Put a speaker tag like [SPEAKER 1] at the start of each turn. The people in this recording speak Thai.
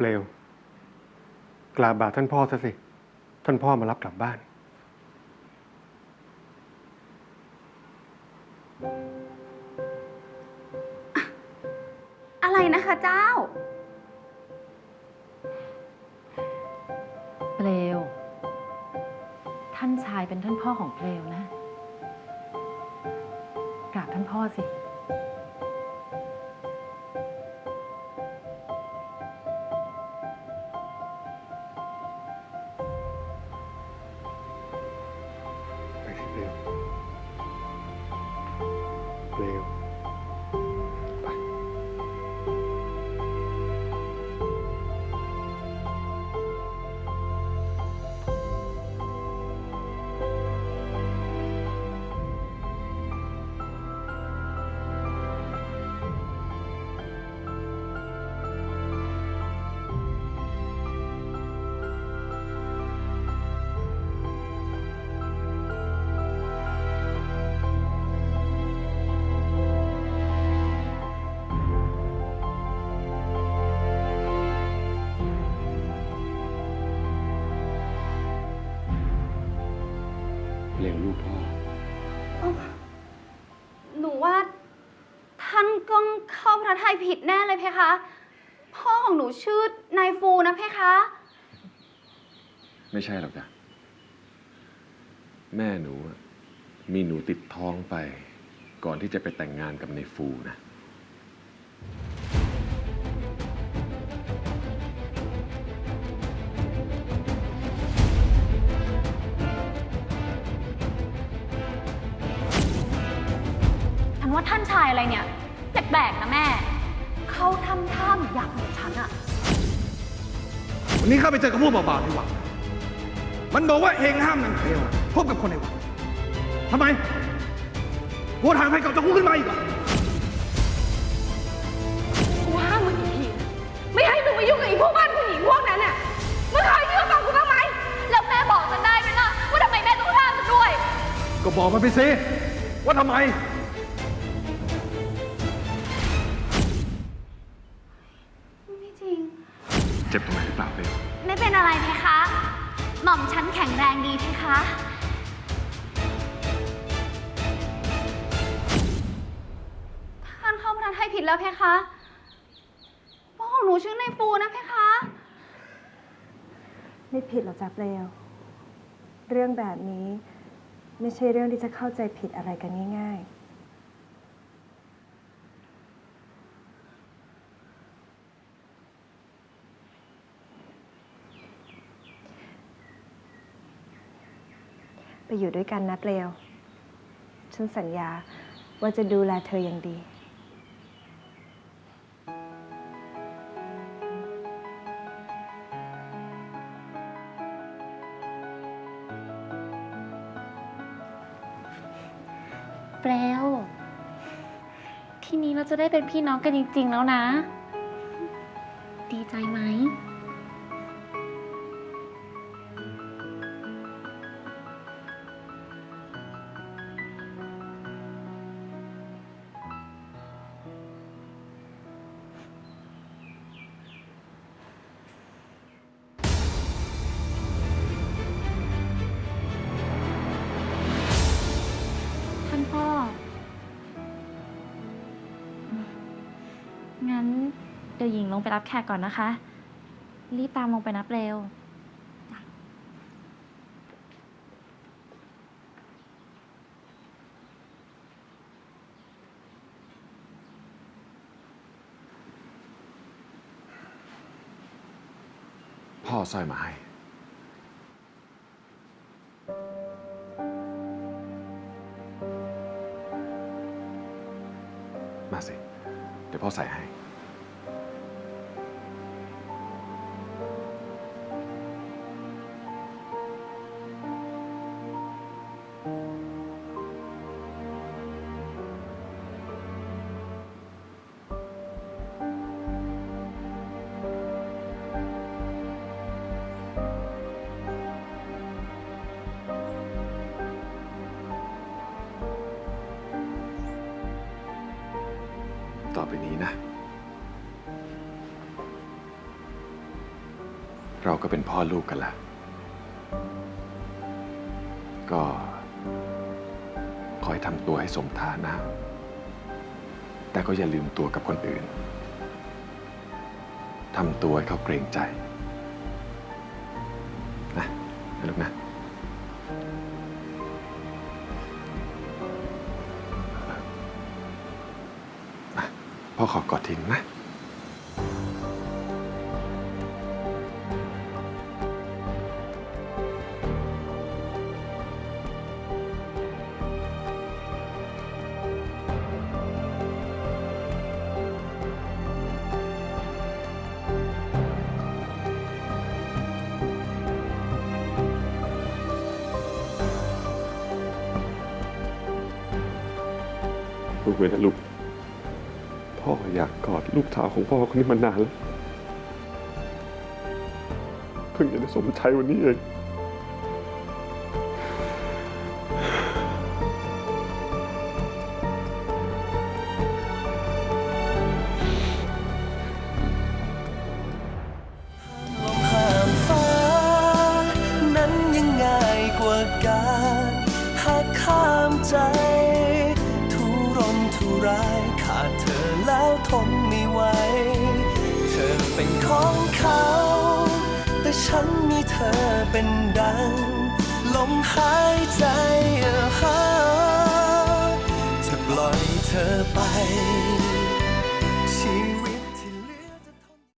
[SPEAKER 1] เปลว กราบบาทท่านพ่อซะสิ ท่านพ่อมารับกลับบ้าน
[SPEAKER 2] อะไรนะคะเจ้า
[SPEAKER 3] เปลว ท่านชายเป็นท่านพ่อของเปลวนะ กราบท่านพ่อสิ
[SPEAKER 1] เเปลวลูกพ่อ
[SPEAKER 2] หนูว่า ท่านก็เข้าพระทัยผิดแน่เลยเพคะ พ่อของหนูชื่อนายฟูนะเพคะ
[SPEAKER 4] ไม่ใช่หรอกจ้ะแม่หนูอะมีหนูติดท้องไป ก่อนที่จะไปแต่งงานกับในฟูนะ
[SPEAKER 2] ว่าท่านชายอะไรเนี่ยแปลกๆนะแม่ เขาทำท่าเหมือนอยากเหมือนฉันอะ
[SPEAKER 5] วันนี้ข้าไปเจอกับพวกบ่าวๆในวังมันบอกว่าเองห้ามนางเทวพบกับคนในวังทำไมกลัวทางให้กับเจ้าคู่ขึ้นมาอีกเหรอ
[SPEAKER 2] กูห้ามมึงกี่ทีนะไม่ให้มึงมายุ่งกับไอีพวกบ้านผู้หญิงพวกนั้นน่ะมึงเคยเชื่อฟังกูบ้างไหมแล้วแม่บอกฉันได้ไหมล่ะว่าทำไมแม่ต้องห้ามฉันด้วย
[SPEAKER 5] ก็บอกมันไปสิว่าทำไม
[SPEAKER 2] ไม่
[SPEAKER 4] ไม่
[SPEAKER 2] เป็นอะไรเพคะ หม่อมฉันแข็งแรงดีเพคะ ท่านเข้าพระทัยผิดแล้วเพคะพ่อของหนูชื่อนายฟูนะเพคะ
[SPEAKER 6] ไม่ผิดหรอกจ้ะเปลว เรื่องแบบนี้ ไม่ใช่เรื่องที่จะเข้าใจผิดอะไรกันง่าย ๆ ไปอยู่ด้วยกันนะเปลว ฉันสัญญาว่าจะดูแลเธออย่างดี
[SPEAKER 7] แปลวทีนี้เราจะได้เป็นพี่น้องกันจริง ๆ แล้วนะ ดีใจไหม ดี๋ยวหญิงลงไปรับแขกก่อนนะคะ รีบตามลงไปนับเร็ว
[SPEAKER 4] พ่อสร้อยมาให้ มาสิ เดี๋ยวพ่อใส่ให้ ต่อไปนี้นะ เราก็เป็นพ่อลูกกันละ ก็คอยทำตัวให้สมฐานะ แต่ก็อย่าลืมตัวกับคนอื่น ทำตัวให้เขาเกรงใจ พ่อขอกอดทิ้งนะ ลูกเว้ยนะลูก พ่ออยากกอดลูกสาวของพ่อคนนี้มานานแล้วเพิ่งจะได้สมใจวันนี้เอง
[SPEAKER 8] ลม เธอเป็นดัง ลมหายใจเออฮจะปล่อยเธอไป